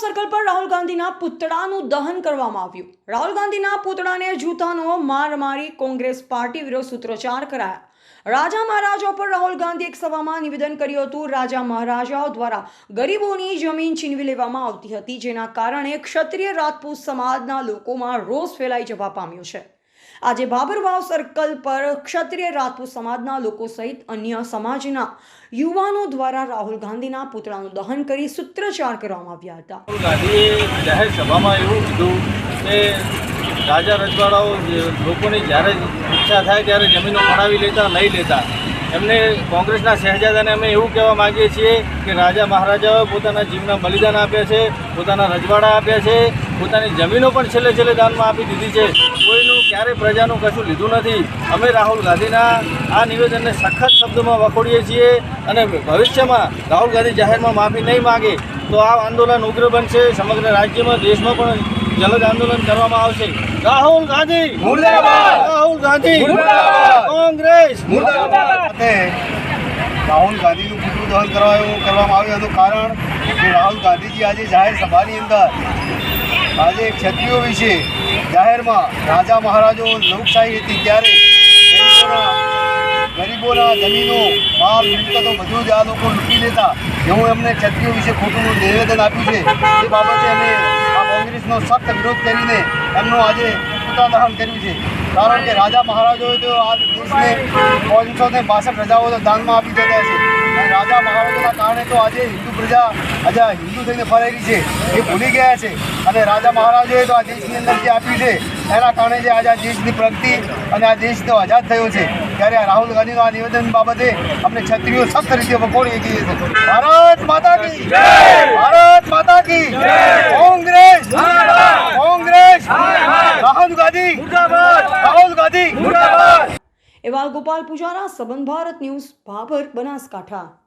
Circle પર રાહુલ ગાંધીના પુતળાનું દહન કરવામાં આવ્યું. રાહુલ ગાંધીના પુતળાને જૂતાનો માર મારી કોંગ્રેસ પાર્ટી વિરોધ સૂત્રોચ્ચાર કરાયા. રાજા મહારાજાઓ પર રાહુલ ગાંધી એક સભામાં નિવેદન કર્યું હતું. રાજા મહારાજાઓ દ્વારા ગરીબોની જમીન છીનવી લેવામાં આવતી હતી, જેના કારણે ક્ષત્રિય રાજપૂત સમાજના લોકોમાં રોષ ફેલાઈ જવા પામ્યો છે. આજે બાબરવાવ સર્કલ પર ક્ષત્રિય રાજપૂત સમાજના લોકો સહિત અન્ય સમાજના યુવાનો દ્વારા રાહુલ ગાંધીના પુતળાનું દહન કરી સૂત્રોચ્ચાર કરવામાં આવ્યા હતા. રાહુલ ગાંધીએ જાહેર સભામાં એવું કીધું કે રાજા રજવાડાઓ લોકોની જ્યારે ઈચ્છા થાય ત્યારે જમીનો પડાવી લેતા, લઈ લેતા. એમને કોંગ્રેસના શહેજાદાને અમે એવું કહેવા માંગીએ છીએ કે રાજા મહારાજાઓએ પોતાના જીવના બલિદાન આપ્યા છે, પોતાના રજવાડા આપ્યા છે, પોતાની જમીનો પણ છેલ્લે છેલ્લે દાનમાં આપી દીધી છે. કોઈનું ક્યારેય પ્રજાનું કશું લીધું નથી. અમે રાહુલ ગાંધીના આ નિવેદનને સખત શબ્દોમાં વખોડીએ છીએ અને ભવિષ્યમાં રાહુલ ગાંધી જાહેરમાં માફી નહીં માગે તો આ આંદોલન ઉગ્ર બનશે, સમગ્ર રાજ્યમાં, દેશમાં પણ જલદ આંદોલન કરવામાં આવશે. રાહુલ ગાંધી! રાહુલ ગાંધી! કોંગ્રેસ. રાહુલ ગાંધીનું પુતળું દહન કરવા એવું કરવામાં આવ્યું હતું કારણ કે રાહુલ ગાંધીજી આજે જાહેર સભાની અંદર આજે ક્ષત્રિયો વિશે જાહેરમાં રાજા મહારાજો લોકશાહી હતી ત્યારે ગરીબોના ગરીબોના જમીનો માલ મિલકતો બધું જ આ લોકો લૂંટી લેતા. એવું એમને ક્ષત્રિયો વિશે ખોટું નિવેદન આપ્યું છે. એ બાબતે અમે આ સખ્ત વિરોધ કરીને એમનું આજે પુત્ર દહન કર્યું છે. કારણ કે રાજા મહારાજોએ તો આ દેશને પાંચસો ને બાસઠ રજાઓ તો દાનમાં આપી દેતા છે. રાજા મહારાજોના કારણે તો આજે હિન્દુ પ્રજા આજે હિન્દુ થઈને ફરેલી છે. એ ભૂલી ગયા છે. અને રાજા મહારાજોએ તો આ દેશની અંદર જે આપ્યું છે, એના કારણે જે આજે આ દેશની પ્રગતિ અને આ દેશ તો આઝાદ થયો છે. ત્યારે આ રાહુલ ગાંધીનું આ નિવેદન બાબતે અમને છત્રીઓ સખ્ત રીતે વખોડીએ છીએ. ભારત માતા કી ભારત માતા કી કોંગ્રેસ કોંગ્રેસ રાહુલ મુર્દાબાદ રાહુલ ગાંધી એવા ગોપાલ પૂજારા સબન ભારત ન્યૂઝ ભાભર બનાસકાંઠા.